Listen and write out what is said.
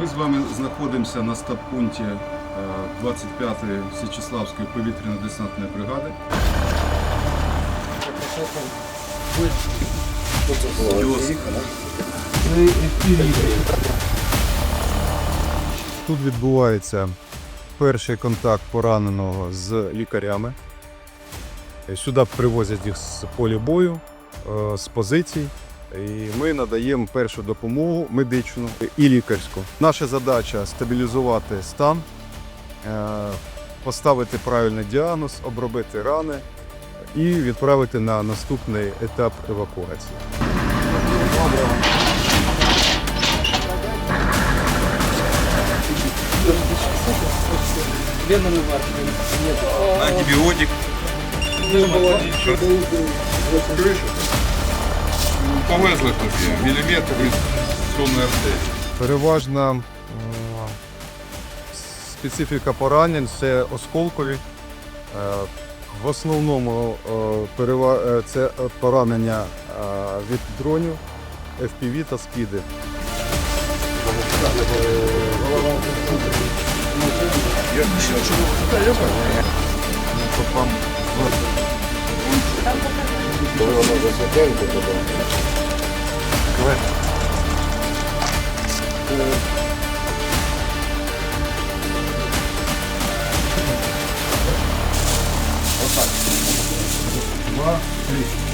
Ми з вами знаходимося на стаб-пункті е, 25-ї Січеславської повітряно-десантної бригади. Тут відбувається перший контакт пораненого з лікарями. Е, Сюди привозять їх з поля бою, е, з позицій. І ми надаємо першу допомогу медичну і лікарську. Наша задача стабілізувати стан, е, поставити правильний діагноз, обробити рани і відправити на наступний етап евакуації. Антибіотик. Повезли тобі. Міліметр від сонної артерії. Переважна м, специфіка поранень це осколкові. Е, В основному е, перева- е, це поранення е, від дронів, FPV та скиди. Коли воно засвітенько, то добре. Отак. Два, три.